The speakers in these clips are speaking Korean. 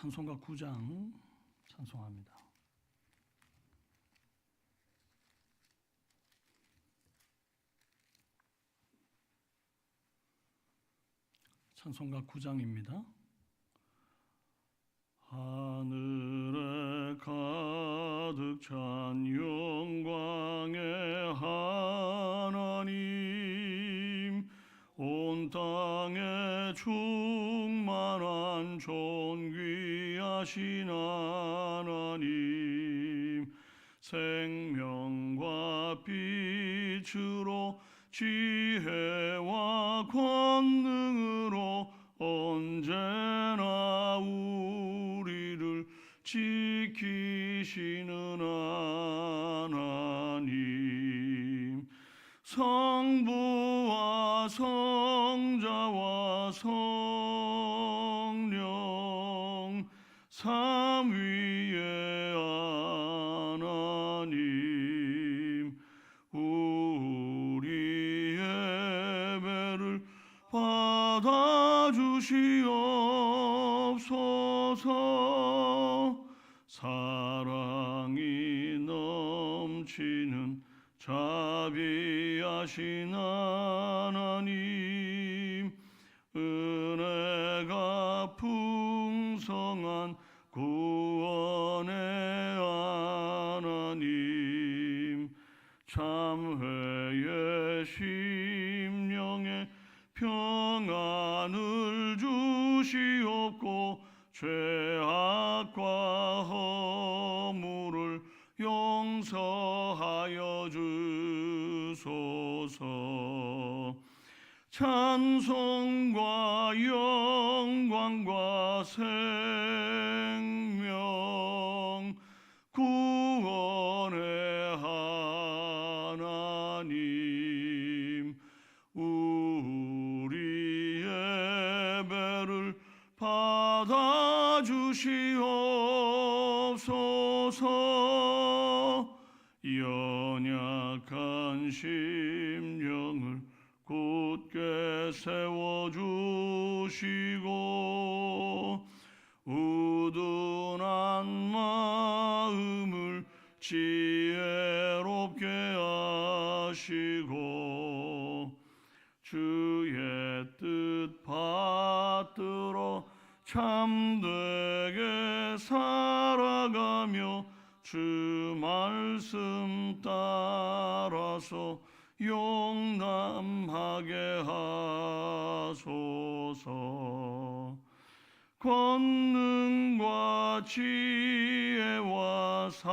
찬송가 9장 찬송합니다. 찬송가 9장입니다. 하늘에 가득 찬 영광의 하나님 온 땅에 충 존귀하신 하나님 생명과 빛으로 지혜와 권능으로 언제나 우리를 지키시는 하나님. 성부와 성자와 성령 삼위의 하나님 우리 예배를 받아 주시옵소서. 사랑이 넘치는 자비하신 하 참회의 심령에 평안을 주시옵고 죄악과 허물을 용서하여 주소서. 찬송과 영 주시옵소서. 연약한 심령을 굳게 세워 주시고 우둔한 마음을 지혜롭게 하시고 주의 뜻 받들어 참되게 살아가며 주 말씀 따라서 용남하게 하소서. 권능과 지혜와 사랑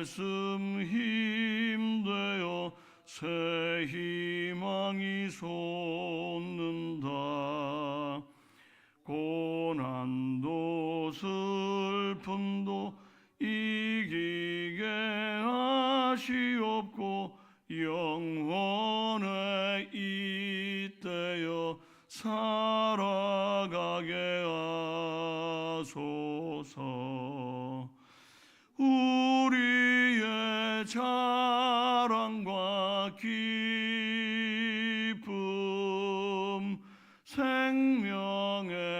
말씀 힘되어 새 희망이 솟 기쁨 생명의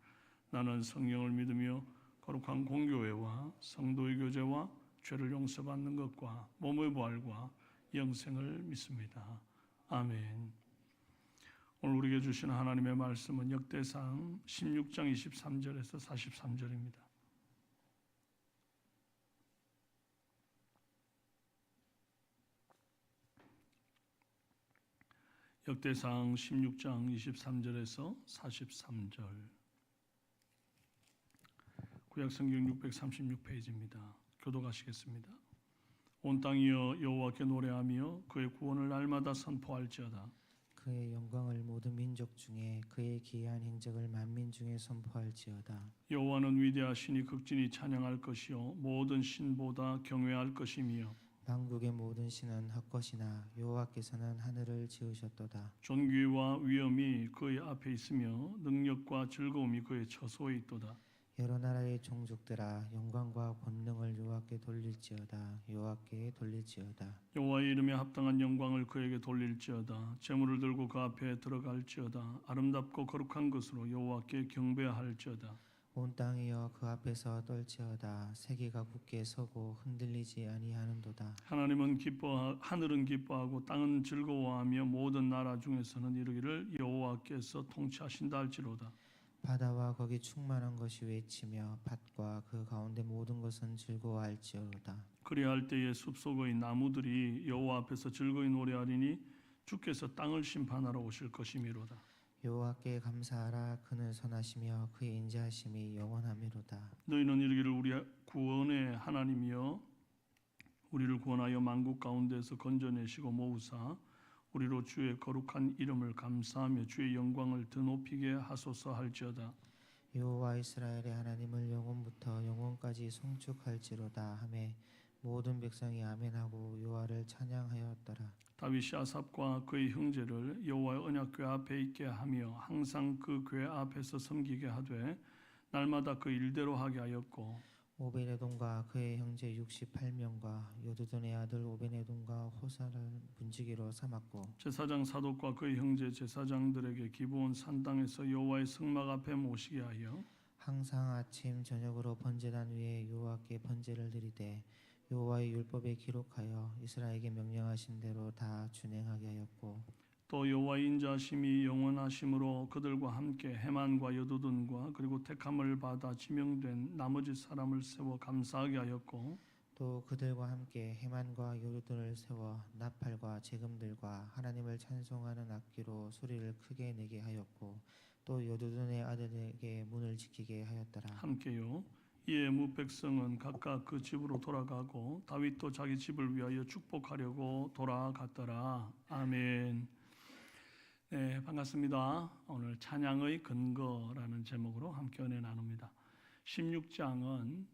나는 성령을 믿으며 거룩한 공교회와 성도의 교제와 죄를 용서받는 것과 몸의 부활과 영생을 믿습니다. 아멘. 오늘 우리에게 주신 하나님의 말씀은 역대상 16장 23절에서 43절입니다. 역대상 16장 23절에서 43절. 구약 성경 636페이지입니다. 교도가시겠습니다. 온 땅이여 여호와께 노래하며 그의 구원을 날마다 선포할지어다. 그의 영광을 모든 민족 중에 그의 기이한 행적을 만민 중에 선포할지어다. 여호와는 위대하시니 극진히 찬양할 것이요 모든 신보다 경외할 것이며 만국의 모든 신은 헛것이나 여호와께서는 하늘을 지으셨도다. 존귀와 위엄이 그의 앞에 있으며 능력과 즐거움이 그의 처소에 있도다. 여러 나라의 종족들아 영광과 권능을 여호와께 돌릴지어다. 여호와께 돌릴지어다. 여호와의 이름에 합당한 영광을 그에게 돌릴지어다. 재물을 들고 그 앞에 들어갈지어다. 아름답고 거룩한 것으로 여호와께 경배할지어다. 온 땅이여 그 앞에서 떨지어다. 세계가 굳게 서고 흔들리지 아니하는도다. 하나님은 기뻐 하늘은 기뻐하고 땅은 즐거워하며 모든 나라 중에서는 이르기를 여호와께서 통치하신다 할지로다. 바다와 거기 충만한 것이 외치며 밭과 그 가운데 모든 것은 즐거워할지어다. 그리할 때에 숲속의 나무들이 여호와 앞에서 즐거이 노래하리니 주께서 땅을 심판하러 오실 것이미로다. 여호와께 감사하라 그는 선하시며 그의 인자하심이 영원하미로다. 너희는 이르기를 우리 구원의 하나님이여 우리를 구원하여 만국 가운데서 건져내시고 모으사 우리로 주의 거룩한 이름을 감사하며 주의 영광을 드높이게 하소서 할지어다. 여호와 이스라엘의 하나님을 영원부터 영원까지 송축할지로다 하매 모든 백성이 아멘하고 여호와를 찬양하였더라. 다윗이 아삽과 그의 형제를 여호와의 언약궤 앞에 있게 하며 항상 그 궤 앞에서 섬기게 하되 날마다 그 일대로 하게 하였고 오베네돔과 그의 형제 68명과 여두둔의 아들 오베네돔과 호사를 문지기로 삼았고 제사장 사독과 그의 형제 제사장들에게 기부온 산 땅에서 여호와의 성막 앞에 모시게 하여 항상 아침 저녁으로 번제단 위에 여호와께 번제를 드리되 여호와의 율법에 기록하여 이스라엘에게 명령하신 대로 다 준행하게 하였고 또 여호와의 인자심이 영원하심으로 그들과 함께 해만과 여두둔과 그리고 택함을 받아 지명된 나머지 사람을 세워 감사하게 하였고 또 그들과 함께 해만과 요르돈을 세워 나팔과 재금들과 하나님을 찬송하는 악기로 소리를 크게 내게 하였고 또 여두둔의 아들에게 문을 지키게 하였더라. 함께요. 이에 무 백성은 각각 그 집으로 돌아가고 다윗도 자기 집을 위하여 축복하려고 돌아갔더라. 아멘. 네, 반갑습니다. 오늘 찬양의 근거라는 제목으로 함께 은혜 나눕니다. 16장은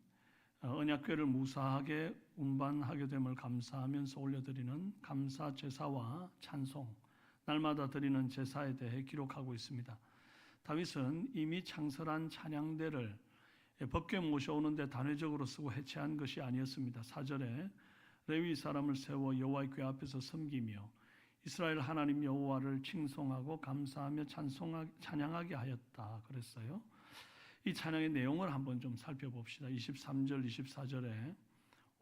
어, 언약궤를 무사하게 운반하게 됨을 감사하면서 올려드리는 감사 제사와 찬송, 날마다 드리는 제사에 대해 기록하고 있습니다. 다윗은 이미 창설한 찬양대를 법궤 모셔오는데 단회적으로 쓰고 해체한 것이 아니었습니다. 4절에 레위 사람을 세워 여호와의 궤 앞에서 섬기며 이스라엘 하나님 여호와를 칭송하고 감사하며 찬송하, 찬양하게 하였다 그랬어요. 이 찬양의 내용을 한번 좀 살펴봅시다. 23절, 24절에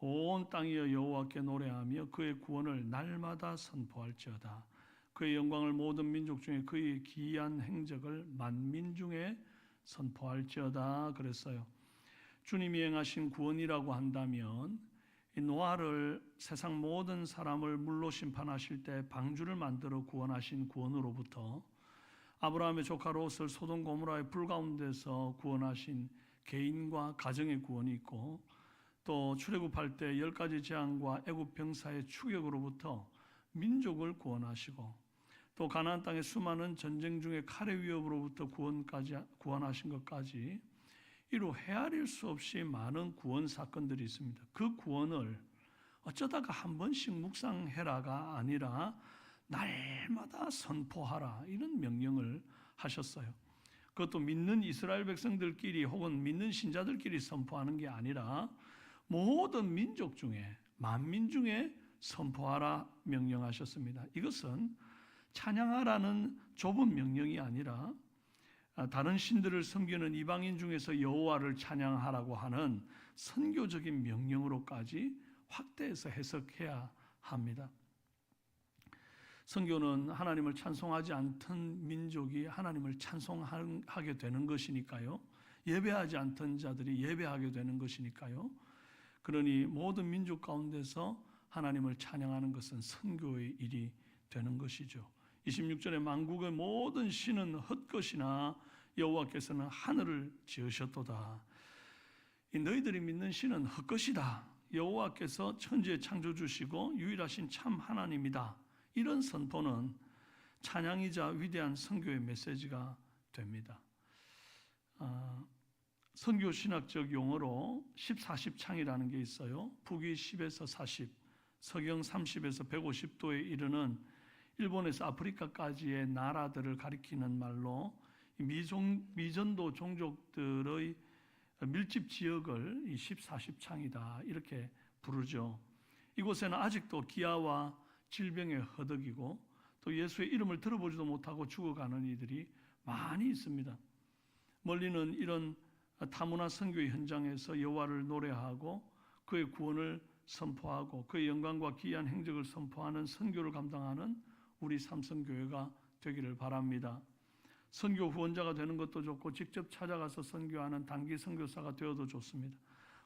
온 땅이여 여호와께 노래하며 그의 구원을 날마다 선포할지어다. 그의 영광을 모든 민족 중에 그의 기이한 행적을 만민 중에 선포할지어다 그랬어요. 주님이 행하신 구원이라고 한다면 이 노아를 세상 모든 사람을 물로 심판하실 때 방주를 만들어 구원하신 구원으로부터 아브라함의 조카 롯을 소돔 고모라의 불 가운데서 구원하신 개인과 가정의 구원이 있고 또 출애굽할 때 열 가지 재앙과 애굽 병사의 추격으로부터 민족을 구원하시고 또 가나안 땅의 수많은 전쟁 중에 칼의 위협으로부터 구원까지 구원하신 것까지 이로 헤아릴 수 없이 많은 구원 사건들이 있습니다. 그 구원을 어쩌다가 한 번씩 묵상해라가 아니라 날마다 선포하라 이런 명령을 하셨어요. 그것도 믿는 이스라엘 백성들끼리 혹은 믿는 신자들끼리 선포하는 게 아니라 모든 민족 중에 만민 중에 선포하라 명령하셨습니다. 이것은 찬양하라는 좁은 명령이 아니라 아, 다른 신들을 섬기는 이방인 중에서 여호와를 찬양하라고 하는 선교적인 명령으로까지 확대해서 해석해야 합니다. 선교는 하나님을 찬송하지 않던 민족이 하나님을 찬송하게 되는 것이니까요. 예배하지 않던 자들이 예배하게 되는 것이니까요. 그러니 모든 민족 가운데서 하나님을 찬양하는 것은 선교의 일이 되는 것이죠. 26절에 만국의 모든 신은 헛것이나 여호와께서는 하늘을 지으셨도다. 이 너희들이 믿는 신은 헛것이다. 여호와께서 천지의 창조주시고 유일하신 참 하나님이다. 이런 선포는 찬양이자 위대한 선교의 메시지가 됩니다. 아, 선교 신학적 용어로 10, 40 창이라는 게 있어요. 북위 10에서 40, 서경 30에서 150도에 이르는 일본에서 아프리카까지의 나라들을 가리키는 말로 미종, 미전도 종족들의 밀집 지역을 이 10, 40창이다 이렇게 부르죠. 이곳에는 아직도 기아와 질병에 허덕이고 또 예수의 이름을 들어보지도 못하고 죽어가는 이들이 많이 있습니다. 멀리는 이런 다문화 선교의 현장에서 여호와를 노래하고 그의 구원을 선포하고 그의 영광과 기이한 행적을 선포하는 선교를 감당하는 우리 삼성교회가 되기를 바랍니다. 선교 후원자가 되는 것도 좋고 직접 찾아가서 선교하는 단기 선교사가 되어도 좋습니다.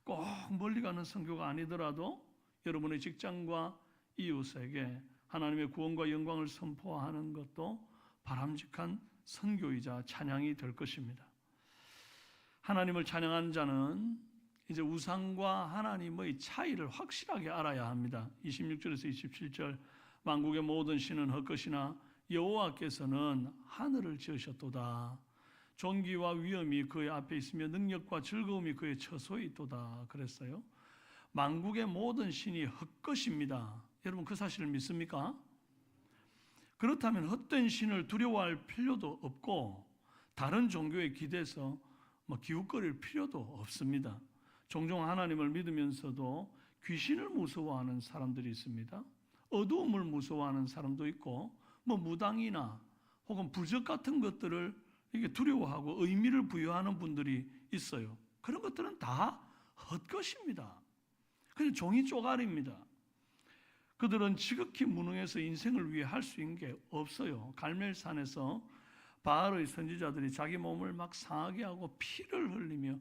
꼭 멀리 가는 선교가 아니더라도 여러분의 직장과 이웃에게 하나님의 구원과 영광을 선포하는 것도 바람직한 선교이자 찬양이 될 것입니다. 하나님을 찬양한 자는 이제 우상과 하나님의 차이를 확실하게 알아야 합니다. 26절에서 27절 만국의 모든 신은 헛것이나 여호와께서는 하늘을 지으셨도다. 존귀와 위엄이 그의 앞에 있으며 능력과 즐거움이 그의 처소에 있도다. 그랬어요. 만국의 모든 신이 헛것입니다. 여러분 그 사실을 믿습니까? 그렇다면 헛된 신을 두려워할 필요도 없고 다른 종교에 기대서 뭐 기웃거릴 필요도 없습니다. 종종 하나님을 믿으면서도 귀신을 무서워하는 사람들이 있습니다. 어두움을 무서워하는 사람도 있고 뭐 무당이나 혹은 부적 같은 것들을 이게 두려워하고 의미를 부여하는 분들이 있어요. 그런 것들은 다 헛것입니다. 그냥 종이 쪼가리입니다. 그들은 지극히 무능해서 인생을 위해 할 수 있는 게 없어요. 갈멜산에서 바알의 선지자들이 자기 몸을 막 상하게 하고 피를 흘리며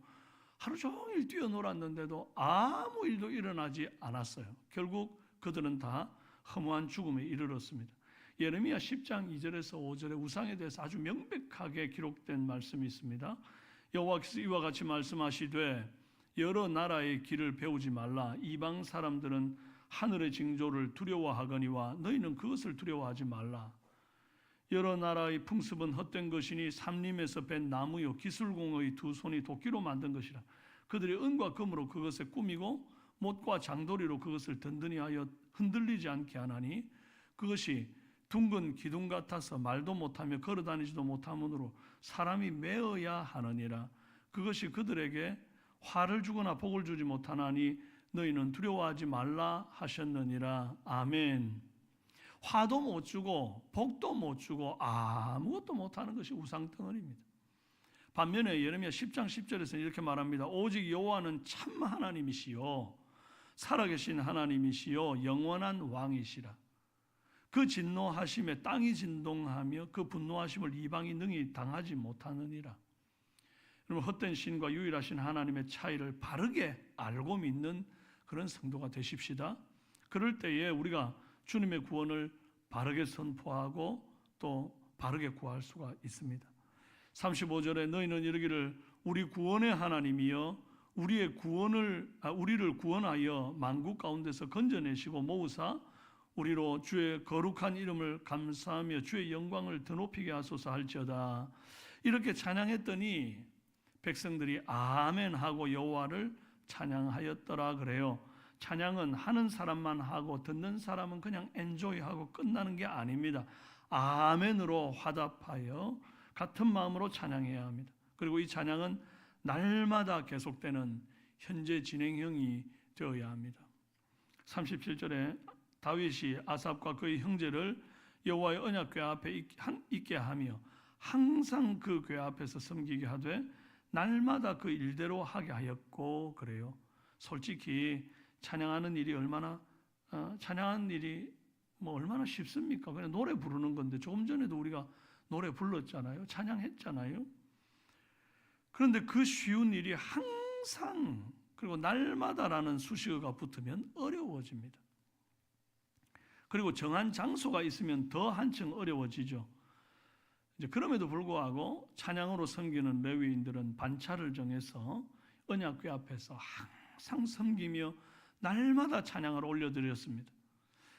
하루 종일 뛰어놀았는데도 아무 일도 일어나지 않았어요. 결국 그들은 다 허무한 죽음에 이르렀습니다. 예레미야 10장 2절에서 5절에 우상에 대해서 아주 명백하게 기록된 말씀이 있습니다. 여호와께서 이와 같이 말씀하시되 여러 나라의 길을 배우지 말라 이방 사람들은 하늘의 징조를 두려워하거니와 너희는 그것을 두려워하지 말라. 여러 나라의 풍습은 헛된 것이니 삼림에서 벤 나무요 기술공의 두 손이 도끼로 만든 것이라. 그들이 은과 금으로 그것을 꾸미고 못과 장도리로 그것을 든든히 하여 흔들리지 않게 하나니 그것이 둥근 기둥 같아서 말도 못하며 걸어다니지도 못함으로 사람이 메어야 하느니라. 그것이 그들에게 화를 주거나 복을 주지 못하나니 너희는 두려워하지 말라 하셨느니라. 아멘. 화도 못 주고 복도 못 주고 아무것도 못하는 것이 우상덩어리입니다. 반면에 예레미야 10장 10절에서 이렇게 말합니다. 오직 여호와는 참 하나님이시요 살아계신 하나님이시요 영원한 왕이시라. 그 진노하심에 땅이 진동하며 그 분노하심을 이방이 능히 당하지 못하느니라. 여러분 헛된 신과 유일하신 하나님의 차이를 바르게 알고 믿는 그런 성도가 되십시다. 그럴 때에 우리가 주님의 구원을 바르게 선포하고 또 바르게 구할 수가 있습니다. 35절에 너희는 이르기를 우리 구원의 하나님이여 우리의 구원을 아, 우리를 구원하여 만국 가운데서 건져내시고 모으사 우리로 주의 거룩한 이름을 감사하며 주의 영광을 드높이게 하소서 할지어다. 이렇게 찬양했더니 백성들이 아멘 하고 여호와를 찬양하였더라 그래요. 찬양은 하는 사람만 하고 듣는 사람은 그냥 엔조이하고 끝나는 게 아닙니다. 아멘으로 화답하여 같은 마음으로 찬양해야 합니다. 그리고 이 찬양은 날마다 계속되는 현재 진행형이 되어야 합니다. 37절에 다윗이 아삽과 그의 형제를 여호와의 언약궤 앞에 있게 하며 항상 그 궤 앞에서 섬기게 하되 날마다 그 일대로 하게 하였고 그래요. 솔직히 찬양하는 일이 얼마나 어, 찬양하는 일이 뭐 얼마나 쉽습니까? 그냥 노래 부르는 건데 조금 전에도 우리가 노래 불렀잖아요. 찬양했잖아요. 그런데 그 쉬운 일이 항상 그리고 날마다라는 수식어가 붙으면 어려워집니다. 그리고 정한 장소가 있으면 더 한층 어려워지죠. 이제 그럼에도 불구하고 찬양으로 섬기는 레위인들은 반차를 정해서 언약궤 앞에서 항상 섬기며 날마다 찬양을 올려드렸습니다.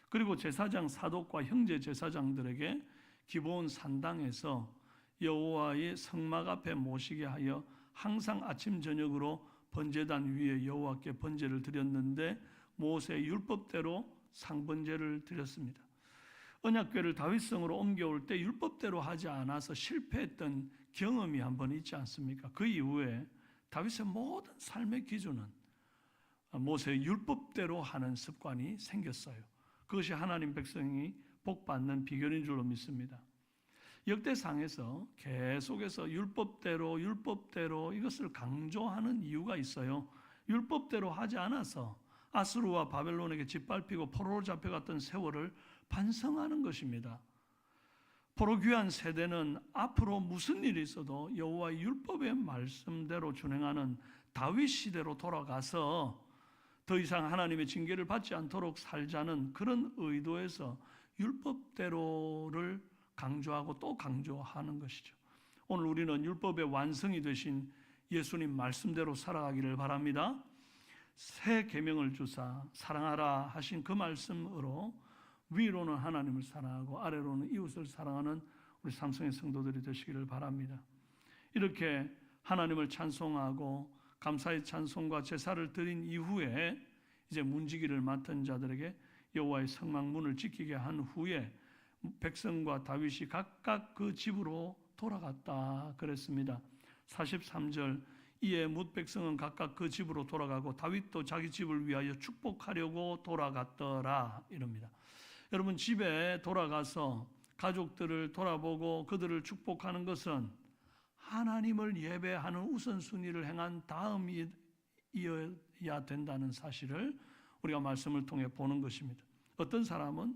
그리고 제사장 사독과 형제 제사장들에게 기본 산당에서 여호와의 성막 앞에 모시게 하여 항상 아침 저녁으로 번제단 위에 여호와께 번제를 드렸는데 모세의 율법대로 상번제를 드렸습니다. 언약궤를 다윗성으로 옮겨올 때 율법대로 하지 않아서 실패했던 경험이 한 번 있지 않습니까? 그 이후에 다윗의 모든 삶의 기준은 모세의 율법대로 하는 습관이 생겼어요. 그것이 하나님 백성이 복 받는 비결인 줄로 믿습니다. 역대상에서 계속해서 율법대로 율법대로 이것을 강조하는 이유가 있어요. 율법대로 하지 않아서 아스루와 바벨론에게 짓밟히고 포로로 잡혀갔던 세월을 반성하는 것입니다. 포로 귀한 세대는 앞으로 무슨 일이 있어도 여호와의 율법의 말씀대로 준행하는 다윗 시대로 돌아가서 더 이상 하나님의 징계를 받지 않도록 살자는 그런 의도에서 율법대로를 강조하고 또 강조하는 것이죠. 오늘 우리는 율법의 완성이 되신 예수님 말씀대로 살아가기를 바랍니다. 새 계명을 주사 사랑하라 하신 그 말씀으로 위로는 하나님을 사랑하고 아래로는 이웃을 사랑하는 우리 삼성의 성도들이 되시기를 바랍니다. 이렇게 하나님을 찬송하고 감사의 찬송과 제사를 드린 이후에 이제 문지기를 맡은 자들에게 여호와의 성막 문을 지키게 한 후에 백성과 다윗이 각각 그 집으로 돌아갔다 그랬습니다. 43절 이에 뭇 백성은 각각 그 집으로 돌아가고 다윗도 자기 집을 위하여 축복하려고 돌아갔더라 이럽니다. 여러분 집에 돌아가서 가족들을 돌아보고 그들을 축복하는 것은 하나님을 예배하는 우선순위를 행한 다음이어야 된다는 사실을 우리가 말씀을 통해 보는 것입니다. 어떤 사람은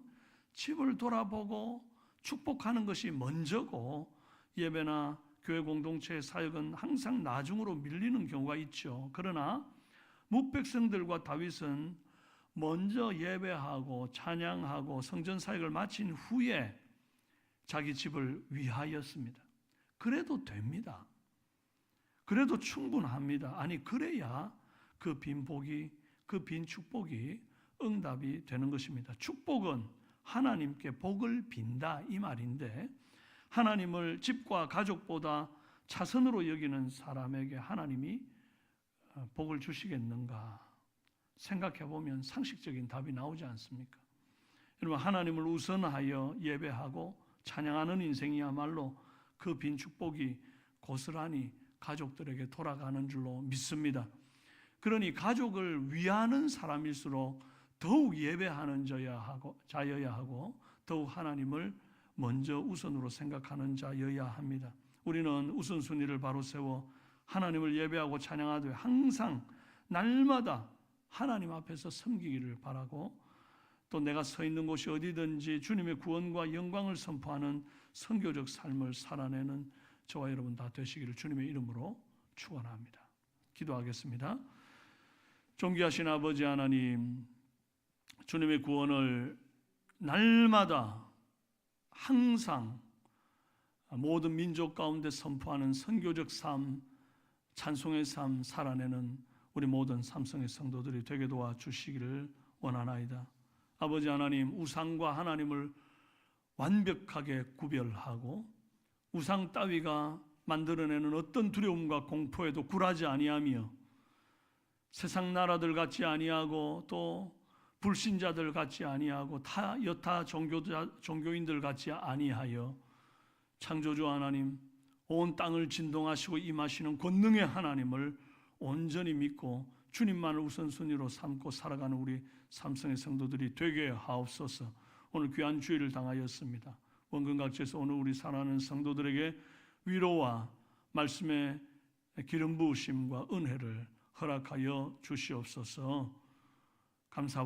집을 돌아보고 축복하는 것이 먼저고 예배나 교회 공동체의 사역은 항상 나중으로 밀리는 경우가 있죠. 그러나 묵백성들과 다윗은 먼저 예배하고 찬양하고 성전 사역을 마친 후에 자기 집을 위하였습니다. 그래도 됩니다. 그래도 충분합니다. 아니 그래야 그 빈 복이 그 빈 축복이 응답이 되는 것입니다. 축복은 하나님께 복을 빈다 이 말인데 하나님을 집과 가족보다 차선으로 여기는 사람에게 하나님이 어, 복을 주시겠는가 생각해 보면 상식적인 답이 나오지 않습니까? 여러분 하나님을 우선하여 예배하고 찬양하는 인생이야말로 그 빈 축복이 고스란히 가족들에게 돌아가는 줄로 믿습니다. 그러니 가족을 위하는 사람일수록 더욱 예배하는 자야 하고 자여야 하고 더욱 하나님을 먼저 우선으로 생각하는 자여야 합니다. 우리는 우선순위를 바로 세워 하나님을 예배하고 찬양하되 항상 날마다 하나님 앞에서 섬기기를 바라고 또 내가 서 있는 곳이 어디든지 주님의 구원과 영광을 선포하는 선교적 삶을 살아내는 저와 여러분 다 되시기를 주님의 이름으로 축원합니다. 기도하겠습니다. 존귀하신 아버지 하나님 주님의 구원을 날마다 항상 모든 민족 가운데 선포하는 선교적 삶, 찬송의 삶 살아내는 우리 모든 삼성의 성도들이 되게 도와 주시기를 원하나이다. 아버지 하나님 우상과 하나님을 완벽하게 구별하고 우상 따위가 만들어내는 어떤 두려움과 공포에도 굴하지 아니하며 세상 나라들 같지 아니하고 또 불신자들 같지 아니하고 타 여타 종교자 종교인들 같지 아니하여 창조주 하나님 온 땅을 진동하시고 임하시는 권능의 하나님을 온전히 믿고 주님만을 우선순위로 삼고 살아가는 우리 삼성의 성도들이 되게 하옵소서. 오늘 귀한 주일을 당하였습니다. 원근각지에서 오늘 우리 사랑하는 성도들에게 위로와 말씀의 기름 부으심과 은혜를 허락하여 주시옵소서. 감사.